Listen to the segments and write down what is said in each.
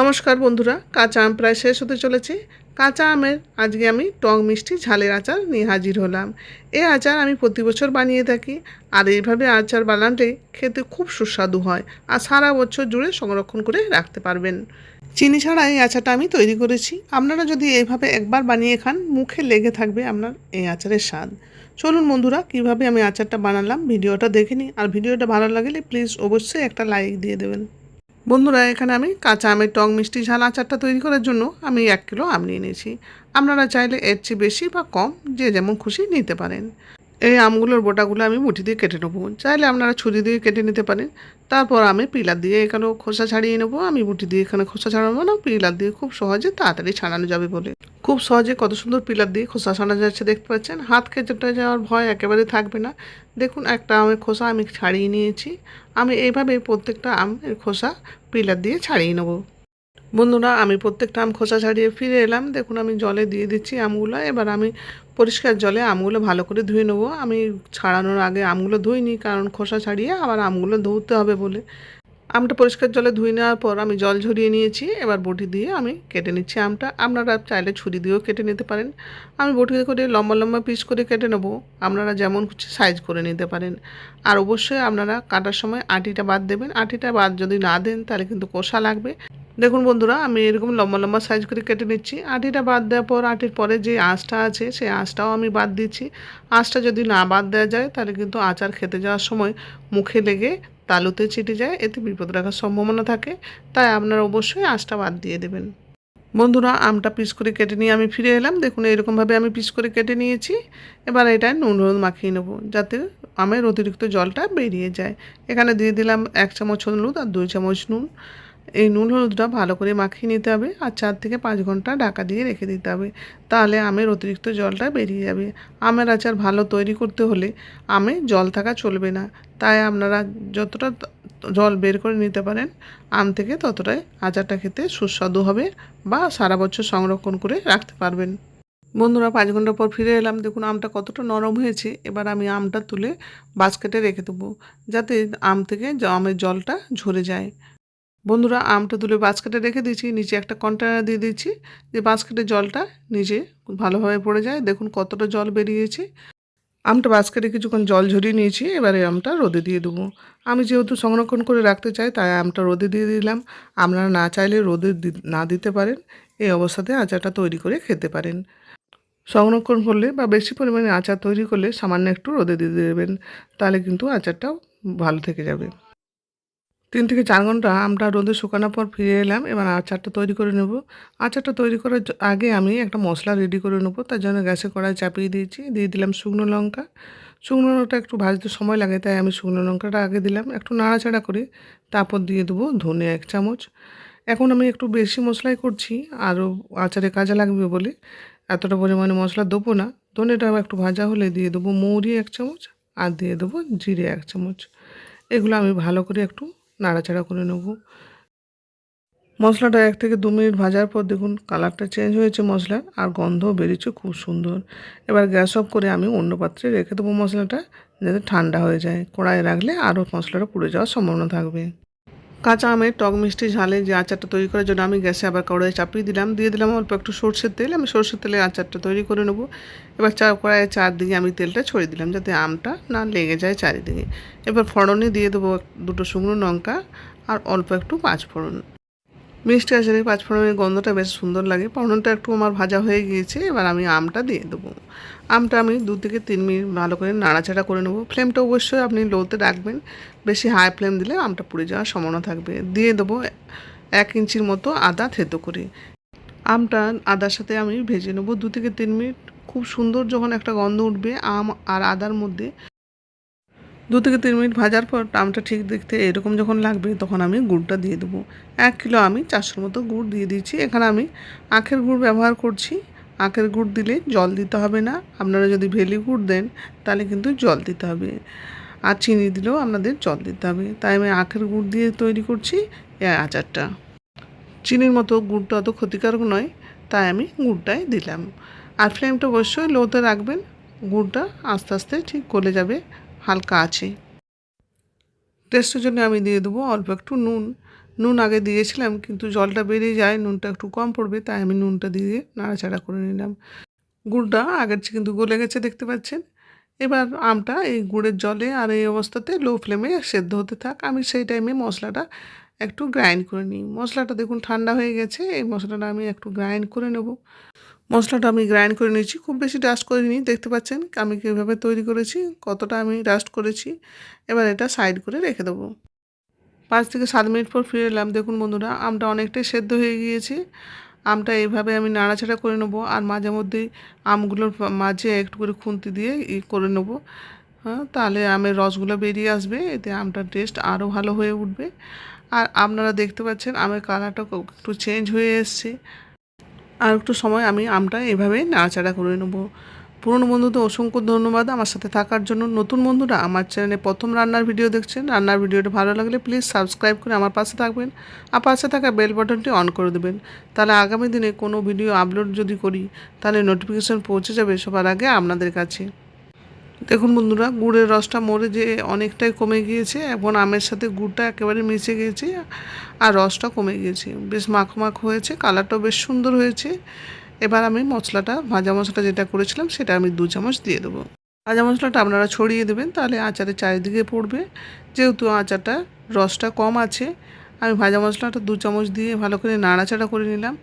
নমস্কার বন্ধুরা, কাঁচা আম প্রায় শেষ হতে চলেছে। কাঁচা আমের আজকে আমি টক মিষ্টি ঝালের আচার নিয়ে হাজির হলাম। এই আচার আমি প্রতি বছর বানিয়ে থাকি আর এইভাবে আচার বানালে খেতে খুব সুস্বাদু হয় আর সারা বছর জুড়ে সংরক্ষণ করে রাখতে পারবেন। চিনি ছাড়া এই আচারটা আমি তৈরি করেছি। আপনারা যদি এইভাবে একবার বানিয়ে খান, মুখে লেগে থাকবে আপনার এই আচারের স্বাদ। চলুন বন্ধুরা, কীভাবে আমি আচারটা বানালাম, ভিডিওটা দেখে নিই। আর ভিডিওটা ভালো লাগলে প্লিজ অবশ্যই একটা লাইক দিয়ে দেবেন। বন্ধুরা, এখানে আমি কাঁচা আমের টং, মিষ্টি ঝাল আচারটা তৈরি করার জন্য আমি এক কিলো আম নিয়ে নিয়েছি। আপনারা চাইলে এর চেয়ে বেশি বা কম যে যেমন খুশি নিতে পারেন। এই আমগুলোর বোটাগুলো আমি মুঠি দিয়ে কেটে নেব। চাইলে আপনারা ছুরি দিয়ে কেটে নিতে পারেন। তারপর আমি পিলার দিয়ে এখানে খোসা ছাড়িয়ে নেব। আমি মুঠি দিয়ে এখানে খোসা ছাড়াবো না, পিলার দিয়ে খুব সহজে তাড়াতাড়ি ছাড়ানো যাবে বলে। খুব সহজে কত সুন্দর পিলার দিয়ে খোসা ছাড়ানো যাচ্ছে, দেখতে পাচ্ছেন? হাত কেটে যাওয়ার ভয় একেবারে থাকবে না। দেখুন, একটা আমের খোসা আমি ছাড়িয়ে নিয়েছি। আমি এইভাবে প্রত্যেকটা আমের খোসা পিলার দিয়ে ছাড়িয়ে নেব। বন্ধুরা, আমি প্রত্যেকটা আম খোসা ছাড়িয়ে ফিরে এলাম। দেখুন, আমি জলে দিয়ে দিচ্ছি আমগুলো। এবার আমি পরিষ্কার জলে আমগুলো ভালো করে ধুয়ে নেব। আমি ছাড়ানোর আগে আমগুলো ধুইনি, কারণ খোসা ছাড়িয়ে আবার আমগুলো ধুতে হবে বলে। আমটা পরিষ্কার জলে ধুয়ে নেওয়ার পর আমি জল ঝরিয়ে নিয়েছি, এবার বটি দিয়ে আমি কেটে নিচ্ছি আমটা। আপনারা চাইলে ছুরি দিয়েও কেটে নিতে পারেন। আমি বটি করে লম্বা লম্বা পিস করে কেটে নেব। আপনারা যেমন সাইজ করে নিতে পারেন। আর অবশ্যই আপনারা কাটার সময় আটিটা বাদ দেবেন। আটিটা বাদ যদি না দেন তাহলে কিন্তু কষা লাগবে। দেখুন বন্ধুরা, আমি এরকম লম্বা লম্বা সাইজ করে কেটে নিচ্ছি। আটিটা বাদ দেওয়ার পর, আটির পরে যে আঁশটা আছে, সেই আঁশটাও আমি বাদ দিচ্ছি। আঁশটা যদি না বাদ দেওয়া যায়, তাহলে কিন্তু আচার খেতে যাওয়ার সময় মুখে লেগে তালুতে চিটে যায়। এতে বিপদ রাখার সম্ভাবনা থাকে। তাই আপনারা অবশ্যই আঁশটা বাদ দিয়ে দেবেন। বন্ধুরা, আমটা পিস করে কেটে নিয়ে আমি ফিরে এলাম। দেখুন, এরকমভাবে আমি পিস করে কেটে নিয়েছি। এবার এটা নুন হলুদ মাখিয়ে নেব, যাতে আমের অতিরিক্ত জলটা বেরিয়ে যায়। এখানে দিয়ে দিলাম এক চামচ হলুদ আর দুই চামচ নুন। এই নুন হলুদটা ভালো করে মাখিয়ে নিতে হবে আর চার থেকে পাঁচ ঘণ্টা ঢাকা দিয়ে রেখে দিতে হবে। তাহলে আমের অতিরিক্ত জলটা বেরিয়ে যাবে। আমের আচার ভালো তৈরি করতে হলে আমে জল থাকা চলবে না। তাই আপনারা যতটা জল বের করে নিতে পারেন, আম থেকে ততটাই আচারটা খেতে সুস্বাদু হবে বা সারা বছর সংরক্ষণ করে রাখতে পারবেন। বন্ধুরা, পাঁচ ঘণ্টা পর ফিরে এলাম। দেখুন, আমটা কতটা নরম হয়েছে। এবার আমি আমটা তুলে বাস্কেটে রেখে দেবো, যাতে আম থেকে আমের জলটা ঝরে যায়। বন্ধুরা আমটা তুলে বাস্কেটে রেখে দিয়েছি, নিচে একটা কন্টেনার দিয়ে দিচ্ছি যে বাস্কেটের জলটা নিচে ভালোভাবে পড়ে যায়। দেখুন কতটা জল বেরিয়েছে। আমটা বাস্কেটে কিছুক্ষণ জল ঝরিয়ে নিয়েছি, এবারে আমটা রোদে দিয়ে দেবো। আমি যেহেতু সংরক্ষণ করে রাখতে চাই, তাই আমটা রোদে দিয়ে দিলাম। আপনারা না চাইলে রোদে না দিতে পারেন, এই অবস্থাতে আচারটা তৈরি করে খেতে পারেন। সংরক্ষণ করলে বা বেশি পরিমাণে আচার তৈরি করলে সামান্য একটু রোদে দিয়ে দেবেন, তাহলে কিন্তু আচারটাও ভালো থেকে যাবে। তিন থেকে চার ঘণ্টা আমরা রোদে শুকানোর পর ফিরে এলাম, এবার আচারটা তৈরি করে নেব। আচারটা তৈরি করার আগে আমি একটা মশলা রেডি করে নেব, তার জন্য গ্যাসে কড়াই চাপিয়ে দিয়েছি, দিয়ে দিলাম শুকনো লঙ্কা। শুকনো লঙ্কাটা একটু ভাজতে সময় লাগে, তাই আমি শুকনো লঙ্কাটা আগে দিলাম। একটু নাড়াচাড়া করে তারপর দিয়ে দেবো ধনে এক চামচ। এখন আমি একটু বেশি মশলাই করছি, আরও আচারে কাজে লাগবে বলে। এতটা পরিমাণে মশলা দেবো না, ধনেটা একটু ভাজা হলে দিয়ে দেবো মৌরি এক চামচ, আর দিয়ে দেবো জিরে এক চামচ। এগুলো আমি ভালো করে একটু নাড়াচাড়া করে নেব। মশলাটা এক থেকে দু মিনিট ভাজার পর দেখুন কালারটা চেঞ্জ হয়েছে মশলার আর গন্ধ বেরিয়েছে, খুব সুন্দর। এবার গ্যাস অফ করে আমি অন্য পাত্রে রেখে দেবো মশলাটা, যাতে ঠান্ডা হয়ে যায়। কড়ায় রাখলে আরও মশলাটা পুড়ে যাওয়ার সম্ভাবনা থাকবে। কাঁচা আমের টক মিষ্টি ঝালে যে আচারটা তৈরি করার জন্য আমি গ্যাসে আবার কড়াইয়ে চাপিয়ে দিলাম। দিয়ে দিলাম অল্প একটু সর্ষের তেল। আমি সর্ষের তেলে আচারটা তৈরি করে নেব। এবার চা কড়াইয়ে চারদিকে আমি তেলটা ছড়িয়ে দিলাম যাতে আমটা না লেগে যায় চারিদিকে। এবার ফড়নে দিয়ে দেবো দুটো শুকনো লঙ্কা আর অল্প একটু পাঁচ ফোড়ন মিষ্টি আচারে পাঁচ ফোড়নের গন্ধটা বেশ সুন্দর লাগে। ফোড়নটা একটু আমার ভাজা হয়ে গিয়েছে, এবার আমি আমটা দিয়ে দেবো। আমটা আমি দু থেকে তিন মিনিট ভালো করে নাড়াচাড়া করে নেব। ফ্লেমটা অবশ্যই আপনি লোতে রাখবেন, বেশি হাই ফ্লেম দিলে আমটা পুড়ে যাওয়ার সম্ভাবনা থাকবে। দিয়ে দেবো এক ইঞ্চির মতো আদা থেতো করে। আমটা আদার সাথে আমি ভেজে নেব দু থেকে তিন মিনিট। খুব সুন্দর যখন একটা গন্ধ উঠবে, আম আর আদার মধ্যে দু থেকে তিন মিনিট ভাজার পর আমটা ঠিক দেখতে এরকম যখন লাগবে, তখন আমি গুড়টা দিয়ে দেবো। এক কিলো আমি চারশোর মতো গুড় দিয়ে দিচ্ছি এখানে আমি আখের গুড় ব্যবহার করছি। আখের গুড় দিলে জল দিতে হবে না। আপনারা যদি ভেলি গুড় দেন, তাহলে কিন্তু জল দিতে হবে। আর চিনি দিলেও আপনাদের জল দিতে হবে। তাই আমি আখের গুড় দিয়ে তৈরি করছি এই আচারটা। চিনির মতো গুড়টা অত ক্ষতিকারক নয়, তাই আমি গুড়টাই দিলাম। আর ফ্লেমটা অবশ্যই লোতে রাখবেন। গুড়টা আস্তে আস্তে ঠিক গলে যাবে। হালকা আছে। টেস্টের জন্য আমি দিয়ে দেবো অল্প একটু নুন। নুন আগে দিয়েছিলাম, কিন্তু জলটা বেরিয়ে যায়, নুনটা একটু কম পড়বে, তাই আমি নুনটা দিয়ে নাড়াচাড়া করে নিলাম। গুড়টা আগের চেয়ে কিন্তু গলে গেছে, দেখতে পাচ্ছেন? এবার আমটা এই গুড়ের জলে আর এই অবস্থাতে লো ফ্লেমে সেদ্ধ হতে থাক। আমি সেই টাইমে মশলাটা একটু গ্রাইন্ড করে নিই। মশলাটা দেখুন ঠান্ডা হয়ে গেছে, এই মশলাটা আমি একটু গ্রাইন্ড করে নেব। মশলাটা আমি গ্রাইন্ড করে নিয়েছি। খুব বেশি ডাস্ট করিনি, দেখতে পাচ্ছেন? আমি কীভাবে তৈরি করেছি, কতটা আমি ডাস্ট করেছি, এবার এটা সাইড করে রেখে দেবো। পাঁচ থেকে সাত মিনিট পর ফিরে এলাম। দেখুন বন্ধুরা, আমটা অনেকটাই সেদ্ধ হয়ে গিয়েছে। আমটা এইভাবে আমি নাড়াচাড়া করে নেব আর মাঝে মধ্যেই আমগুলোর মাঝে একটু করে খুন্তি দিয়ে ই করে নেব। হ্যাঁ তাহলে আমের রসগুলো বেরিয়ে আসবে, এতে আমটার টেস্ট আরও ভালো হয়ে উঠবে। আর আপনারা দেখতে পাচ্ছেন, আমের কালারটা একটু চেঞ্জ হয়ে এসছে। আর একটু সময় আমি আমটা এভাবে নাড়াচাড়া করে নেব। পুরনো বন্ধুদের অসংখ্য ধন্যবাদ আমার সাথে থাকার জন্য। নতুন বন্ধুরা আমার চ্যানেলে প্রথম রান্নার ভিডিও দেখছেন, রান্নার ভিডিওটা ভালো লাগলে প্লিজ সাবস্ক্রাইব করে আমার পাশে থাকবেন। আর পাশে থাকা বেল বাটনটি অন করে দেবেন। তাহলে আগামী দিনে কোনো ভিডিও আপলোড যদি করি, তাহলে নোটিফিকেশান পৌঁছে যাবে সবার আগে আপনাদের কাছে। দেখুন বন্ধুরা, গুড়ের রসটা মরে যে অনেকটাই কমে গিয়েছে, এখন আমের সাথে গুড়টা একেবারে মিশে গিয়েছে আর রসটা কমে গিয়েছে। বেশ মাখো মাখো হয়েছে, কালারটাও বেশ সুন্দর হয়েছে। এবার আমি মশলাটা, ভাজা মশলাটা যেটা করেছিলাম, সেটা আমি দু চামচ দিয়ে দেবো। ভাজা মশলাটা আপনারা ছড়িয়ে দেবেন, তাহলে আচারের চারিদিকে পড়বে। যেহেতু আচারটা রসটা কম আছে, আমি ভাজা মশলাটা দু চামচ দিয়ে ভালো করে নাড়াচাড়া করে নিলাম।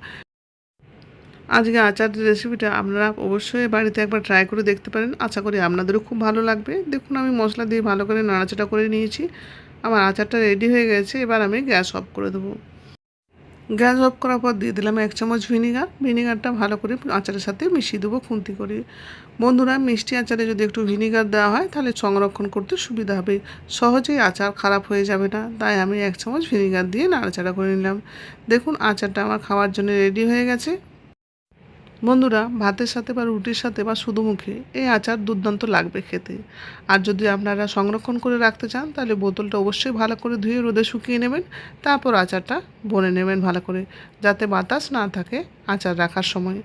আজকে আচারের রেসিপিটা আপনারা অবশ্যই বাড়িতে একবার ট্রাই করে দেখতে পারেন। আশা করি আপনাদেরও খুব ভালো লাগবে। দেখুন, আমি মশলা দিয়ে ভালো করে নাড়াচাড়া করে নিয়েছি। আমার আচারটা রেডি হয়ে গেছে। এবার আমি গ্যাস অফ করে দেবো। গ্যাস অফ করার পর দিয়ে দিলাম এক চামচ ভিনিগার ভিনিগারটা ভালো করে আচারের সাথে মিশিয়ে দেবো খুন্তি করে। বন্ধুরা, মিষ্টি আচারে যদি একটু ভিনিগার দেওয়া হয়, তাহলে সংরক্ষণ করতে সুবিধা হবে। সহজেই আচার খারাপ হয়ে যাবে না। তাই আমি এক চামচ ভিনিগার দিয়ে নাড়াচাড়া করে নিলাম। দেখুন, আচারটা আমার খাওয়ার জন্য রেডি হয়ে গেছে। বন্ধুরা, ভাতের সাথে বা রুটির সাথে বা শুধু মুখে এই আচার দুর্দান্ত লাগবে খেতে। আর যদি আপনারা সংরক্ষণ করে রাখতে চান, তাহলে বোতলটা অবশ্যই ভালো করে ধুয়ে রোদে শুকিয়ে নেবেন, তারপর আচারটা বনে নেবেন ভালো করে, যাতে বাতাস না থাকে আচার রাখার সময়।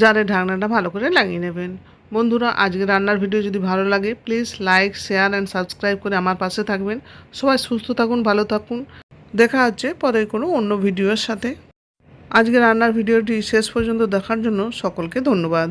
জারে ঢাকনাটা ভালো করে লাগিয়ে নেবেন। বন্ধুরা আজকে রান্নার ভিডিও যদি ভালো লাগে please like share and subscribe করে আমার পাশে থাকবেন। সবাই সুস্থ থাকুন, ভালো থাকুন। দেখা হচ্ছে পরে কোনো অন্য ভিডিওর সাথে। আজকে রান্নার ভিডিওটি শেষ পর্যন্ত দেখার জন্য সকলকে ধন্যবাদ।